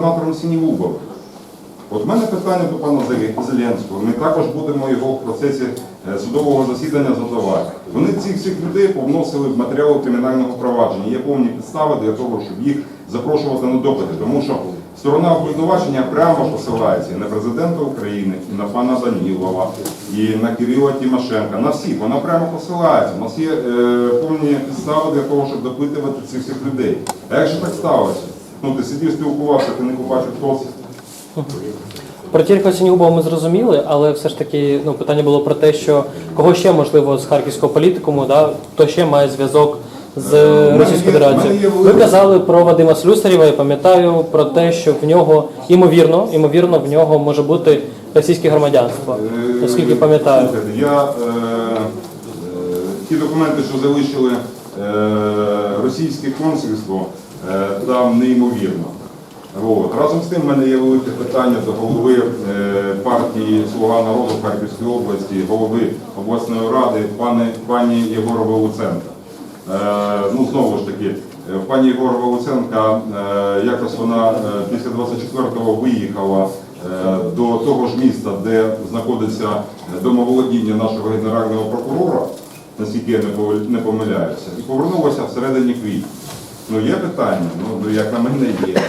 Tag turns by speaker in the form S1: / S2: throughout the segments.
S1: губернатором Сінігубовим. От в мене питання до пана Зеленського. Ми також будемо його в процесі е, судового засідання задавати. Вони цих всіх людей повносили в матеріали кримінального провадження. Є повні підстави для того, щоб їх запрошувати на допити. Тому що сторона обвинувачення прямо посилається на президента України, і на пана Данілова, і на Кирила Тимошенка. На всіх вона прямо посилається. У нас є е, повні підстави для того, щоб допитувати цих всіх людей. А як же так сталося? Ну ти сидів, спілкувався, ти не побачив, хто це.
S2: Про Тільки Сінігубова ми зрозуміли, але все ж таки ну, питання було про те, що кого ще можливо з харківського політикуму, да, хто ще має зв'язок з
S1: Е,
S2: Російською Федерацією. Ви казали про Вадима Слюсарєва, я пам'ятаю про те, що в нього ймовірно, ймовірно, в нього може бути російське громадянство.
S1: Е,
S2: Наскільки пам'ятаю.
S1: Я е, е, ті документи, що залишили е, російське консульство, е, там неймовірно. От. Разом з тим, в мене є велике питання до голови е, партії Слуга народу в Харківській області, голови обласної ради, пани, пані Єгорова Луценка. Е, ну, знову ж таки, е, пані Єгорова Луценка, е, якось вона е, після 24-го виїхала е, до того ж міста, де знаходиться е, домоволодіння нашого генерального прокурора, наскільки я не помиляюся, і повернулася всередині квітня. Ну є питання, ну як на мене є.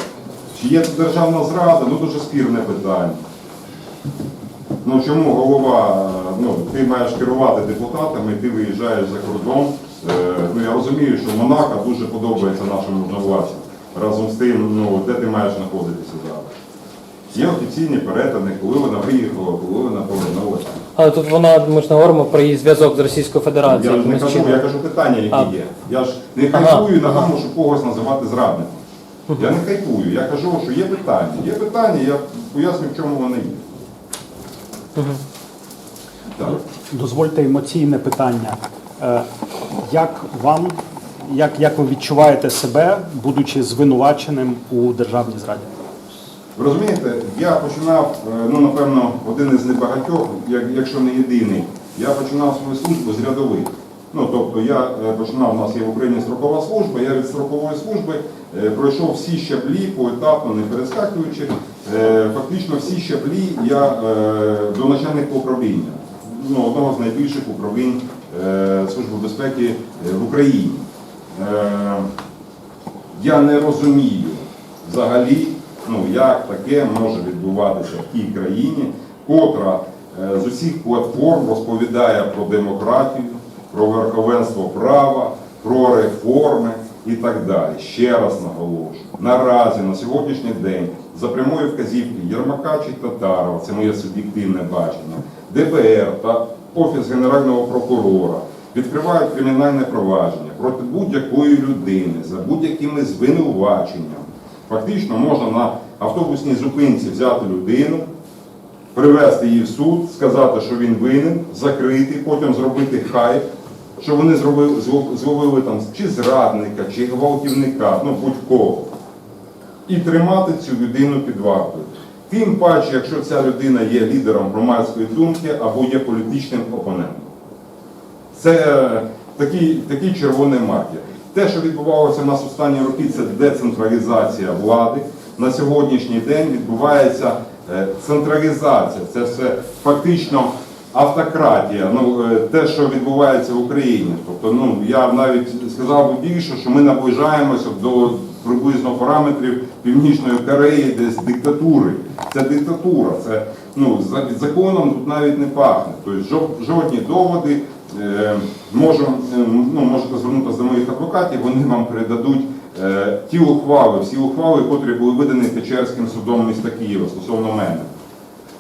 S1: Чи є це державна зрада? Ну дуже спірне питання. Ну чому голова, ну ти маєш керувати депутатами, ти виїжджаєш за кордон. Е, Ну я розумію, що Монако дуже подобається нашим можновладцям. Разом з тим, ну де ти маєш знаходитися зараз? Є офіційні перетини, коли вона виїхала, коли вона повернулася.
S2: Але тут вона, ми ж не говоримо про її зв'язок з Російською Федерацією.
S1: Я ж не кажу, я кажу питання, які
S2: А.
S1: є. Я ж не
S2: Ага,
S1: хайпую на
S2: ага.
S1: тому, щоб когось називати зрадником. Я не хайпую, я кажу, що є питання. Є питання, я поясню, в чому вони є. Так.
S3: Дозвольте емоційне питання. Е, Як вам, як, як ви відчуваєте себе, будучи звинуваченим у державній зраді?
S1: Розумієте, я починав, е, ну напевно, один із небагатьох, якщо не єдиний, я починав свою службу з рядових. Ну, тобто я е, починав, у нас є в Україні строкова служба, я від строкової служби е, пройшов всі щаблі поетапно, не перескакуючи. Фактично всі щаблі я до начальника управління, ну, одного з найбільших управлінь Служби безпеки в Україні. Я не розумію взагалі, ну як таке може відбуватися в тій країні, котра е, з усіх платформ розповідає про демократію, про верховенство права, про реформи і так далі. Ще раз наголошую, наразі на сьогоднішній день за прямої вказівки Єрмака чи Татарова, це моє суб'єктивне бачення, ДБР та Офіс Генерального прокурора відкривають кримінальне провадження проти будь-якої людини за будь-якими звинуваченнями. Фактично можна на автобусній зупинці взяти людину, привезти її в суд, сказати, що він винен, закрити, потім зробити хайп, що вони зробили, зловили там чи зрадника, чи гвалтівника, ну будь-кого. І тримати цю людину під вартою. Тим паче, якщо ця людина є лідером громадської думки або є політичним опонентом. Це е, такий, такий червоний маркер. Те, що відбувалося в нас останні роки, це децентралізація влади. На сьогоднішній день відбувається е, централізація. Це все фактично автократія. Ну, е, те, що відбувається в Україні. Тобто, ну я навіть сказав би більше, що ми наближаємося до приблизно параметрів Північної Кореї, десь диктатури. Це диктатура. Це ну законом тут навіть не пахне. Тобто жодні доводи. Е, можем, е, ну, можете звернутися до моїх адвокатів, вони вам передадуть е, ті ухвали, всі ухвали, котрі були видані Печерським судом міста Києва стосовно мене.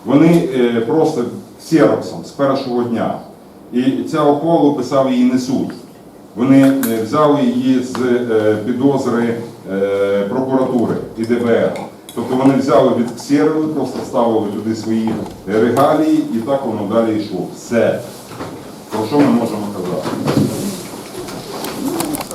S1: Вони просто ксероксом з першого дня. І ця ухвалу писав її не суд. Вони взяли її з підозри прокуратури і ДБР. Тобто вони взяли від ксерили, просто ставили туди свої регалії і так воно далі йшло. Все. Про що ми можемо